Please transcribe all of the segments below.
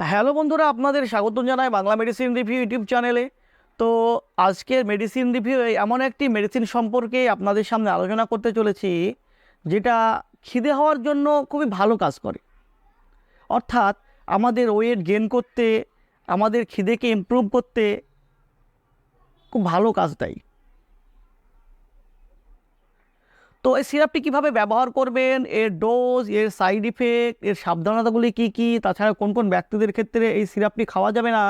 Hello বন্ধুরা, আপনাদের স্বাগত জানাই বাংলা মেডিসিন রিভিউ ইউটিউব চ্যানেলে তো আজকের মেডিসিন রিভিউ এমন একটি মেডিসিন সম্পর্কে আপনাদের সামনে আলোচনা করতে চলেছি, যেটা খিদে হওয়ার জন্য খুবই ভালো কাজ করে। অর্থাৎ আমাদের ওয়েট গেন করতে, আমাদের খিদেকে ইমপ্রুভ করতে খুব ভালো কাজ দেয়। তো এই সিরাপটি কীভাবে ব্যবহার করবেন? এর ডোজ এর সাইড ইফেক্ট এর সাবধানতাগুলি কী কী? তাছাড়া কোন কোন ব্যক্তিদের ক্ষেত্রে এই সিরাপটি খাওয়া যাবে না?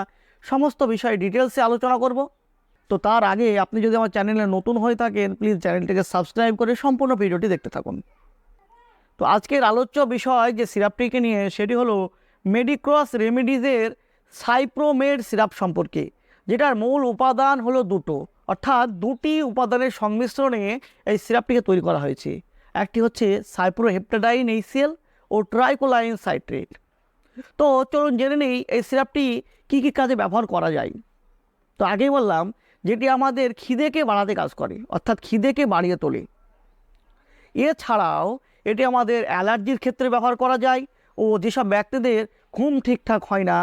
সমস্ত বিষয়ে ডিটেলসে আলোচনা করব। তো তার আগে আপনি যদি আমার চ্যানেলে নতুন হয়ে থাকেন প্লিজ চ্যানেলটিকে সাবস্ক্রাইব করে সম্পূর্ণ ভিডিওটি দেখতে থাকুন। তো আজকের আলোচ্য বিষয় যে সিরাপটিকে নিয়ে, সেটি হলো মেডিক্রস রেমেডিজের সাইপ্রোমেড সিরাপ সম্পর্কে, যেটার মূল উপাদান হলো দুটো। অর্থাৎ দুটি উপাদানের সংমিশ্রণে এই সিরাপটিকে তৈরি করা হয়েছে। একটি হচ্ছে সাইপ্রোহেপটাডাইন এইসিএল ও ট্রাইকোলাইন সাইট্রেট। তো চলুন জেনে নেই এই সিরাপটি কী কী কাজে ব্যবহার করা যায়। তো আগেই বললাম, যেটি আমাদের খিদেকে বাড়াতে কাজ করে, অর্থাৎ খিদেকে বাড়িয়ে তোলে। এছাড়াও এটি আমাদের অ্যালার্জির ক্ষেত্রে ব্যবহার করা যায় ও যেসব ব্যক্তিদের ঘুম ঠিকঠাক হয় না,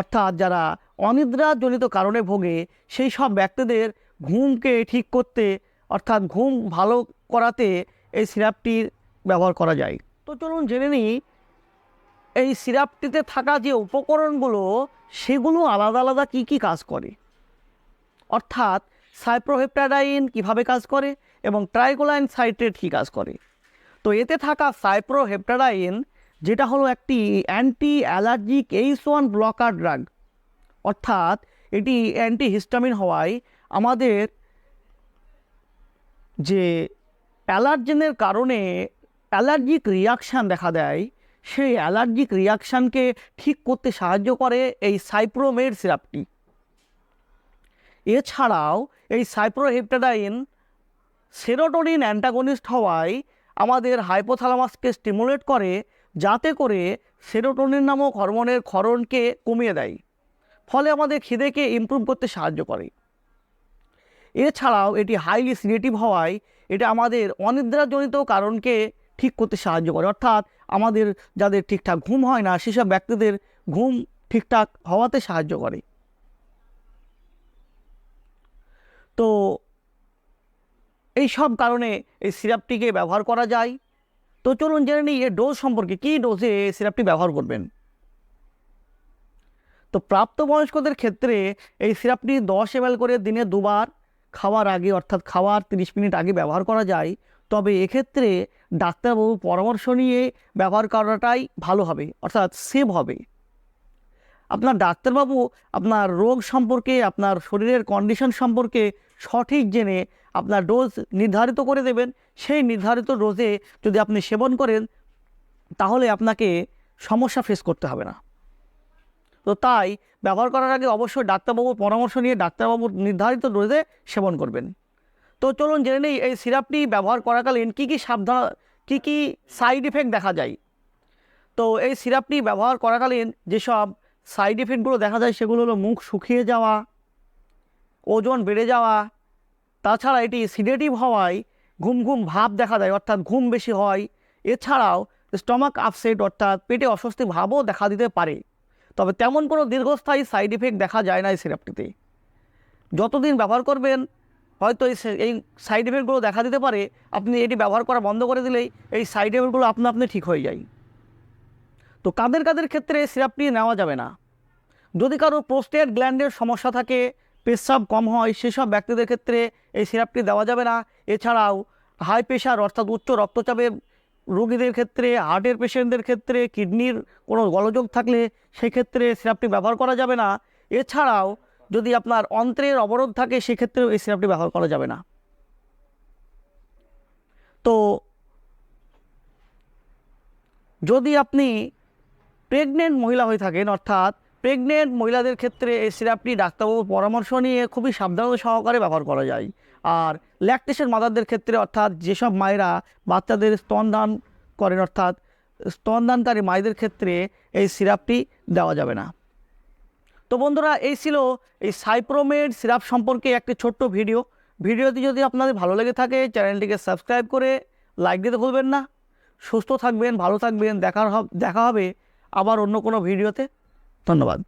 অর্থাৎ যারা অনিদ্রাজনিত কারণে ভোগে, সেই সব ব্যক্তিদের ঘুমকে ঠিক করতে, অর্থাৎ ঘুম ভালো করাতে এই সিরাপটির ব্যবহার করা যায়। তো চলুন জেনে নিই, এই সিরাপটিতে থাকা যে উপকরণগুলো, সেগুলো আলাদা আলাদা কী কী কাজ করে? অর্থাৎ সাইপ্রোহেপটাডাইন কীভাবে কাজ করে এবং ট্রাইকোলাইন সাইট্রেট কী কাজ করে? তো এতে থাকা সাইপ্রোহেপটাডাইন যেটা হলো একটি anti allergic H one blocker drug, অর্থাৎ এটি অ্যান্টি হিস্টামিন হওয়ায় আমাদের যে অ্যালার্জেনের কারণে অ্যালার্জিক রিয়াকশান দেখা দেয়, সেই অ্যালার্জিক রিয়াকশানকে ঠিক করতে সাহায্য করে এই সাইপ্রোমেড সিরাপটি। এছাড়াও এই সাইপ্রোহেপটাডাইন সেরোটোনিন অ্যান্টাগনিস্ট হওয়ায় আমাদের হাইপোথ্যালামাসকে স্টিমুলেট করে, যাতে করে সেরোটোনিন নামক হরমোনের ক্ষরণকে কমিয়ে দেয়। ফলে আমাদের খিদেকে ইমপ্রুভ করতে সাহায্য করে। এছাড়াও এটি হাইলি সিনেটিভ হওয়ায় এটা আমাদের অনিদ্রাজনিত কারণকে ঠিক করতে সাহায্য করে। অর্থাৎ আমাদের যাদের ঠিকঠাক ঘুম হয় না, সেসব ব্যক্তিদের ঘুম ঠিকঠাক হওয়াতে সাহায্য করে। তো এই সব কারণে এই সিরাপটিকে ব্যবহার করা যায়। তো চলুন জেনে নিই এর ডোজ সম্পর্কে। কী ডোজে এই সিরাপটি ব্যবহার করবেন? তো প্রাপ্তবয়স্কদের ক্ষেত্রে এই সিরাপটি দশ এম করে দিনে দুবার খাওয়ার আগে, অর্থাৎ খাওয়ার তিরিশ মিনিট আগে ব্যবহার করা যায়। তবে এক্ষেত্রে ডাক্তারবাবু পরামর্শ নিয়ে ব্যবহার করাটাই ভালো হবে, অর্থাৎ সেভ হবে। আপনার ডাক্তারবাবু আপনার রোগ সম্পর্কে, আপনার শরীরের কন্ডিশন সম্পর্কে সঠিক জেনে আপনার ডোজ নির্ধারিত করে দেবেন। সেই নির্ধারিত ডোজে যদি আপনি সেবন করেন, তাহলে আপনাকে সমস্যা ফেস করতে হবে না। তো তাই ব্যবহার করার আগে অবশ্যই ডাক্তারবাবুর পরামর্শ নিয়ে ডাক্তারবাবুর নির্ধারিত ডোজে সেবন করবেন। তো চলুন জেনে নিই এই সিরাপটি ব্যবহার করাকালীন কী কী সাবধান, কী কী সাইড ইফেক্ট দেখা যায়। তো এই সিরাপটি ব্যবহার করাকালীন যেসব সাইড ইফেক্টগুলো দেখা যায় সেগুলো হলো মুখ শুকিয়ে যাওয়া, ওজন বেড়ে যাওয়া, তাছাড়া এটি সিডেটিভ হওয়ায় ঘুম ঘুম ভাব দেখা দেয়, অর্থাৎ ঘুম বেশি হয়। এছাড়াও স্টমাক আপসেট অর্থাৎ পেটে অস্বস্তি ভাবও দেখা দিতে পারে। তবে তেমন কোনো দীর্ঘস্থায়ী সাইড ইফেক্ট দেখা যায় না এই সিরাপটিতে যতদিন ব্যবহার করবেন, হয়তো এই সাইড ইফেক্টগুলো দেখা দিতে পারে, আপনি এটি ব্যবহার করা বন্ধ করে দিলেই এই সাইড ইফেক্টগুলো আপনা আপনি ঠিক হয়ে যায়। তো কাদের কাদের ক্ষেত্রে এই সিরাপটি নেওয়া যাবে না? যদি কারও প্রোস্টেট গ্ল্যান্ডের সমস্যা থাকে, পেশাব কম হয়, সেসব ব্যক্তিদের ক্ষেত্রে এই সিরাপটি দেওয়া যাবে না। এছাড়াও হাই প্রেশার অর্থাৎ উচ্চ রক্তচাপের রোগীদের ক্ষেত্রে হার্টের পেশেন্টদের ক্ষেত্রে কিডনির কোনো গলযোগ থাকলে সেক্ষেত্রে সিরাপটি ব্যবহার করা যাবে না। এছাড়াও যদি আপনার অন্ত্রের অবরোধ থাকে, সেক্ষেত্রেও এই সিরাপটি ব্যবহার করা যাবে না। তো যদি আপনি প্রেগনেন্ট মহিলা হয়ে থাকেন, অর্থাৎ প্রেগনেন্ট মহিলাদের ক্ষেত্রে এই সিরাপটি ডাক্তারবাবুর পরামর্শ নিয়ে খুবই সাবধানতা সহকারে ব্যবহার করা যায়। আর ল্যাকটেশন মাদারদের ক্ষেত্রে অর্থাৎ যেসব মায়েরা বাচ্চাদের স্তনদান করেন, অর্থাৎ স্তনদানকারী মায়েদের ক্ষেত্রে এই সিরাপটি দেওয়া যাবে না। তো বন্ধুরা, এই ছিল এই সাইপ্রোমেড সিরাপ সম্পর্কে একটি ছোট্ট ভিডিও। ভিডিওটি যদি আপনাদের ভালো লেগে থাকে, চ্যানেলটিকে সাবস্ক্রাইব করে লাইক দিতে ভুলবেন না। সুস্থ থাকবেন, ভালো থাকবেন হব- দেখা হবে আবার অন্য কোনো ভিডিওতে। ধন্যবাদ।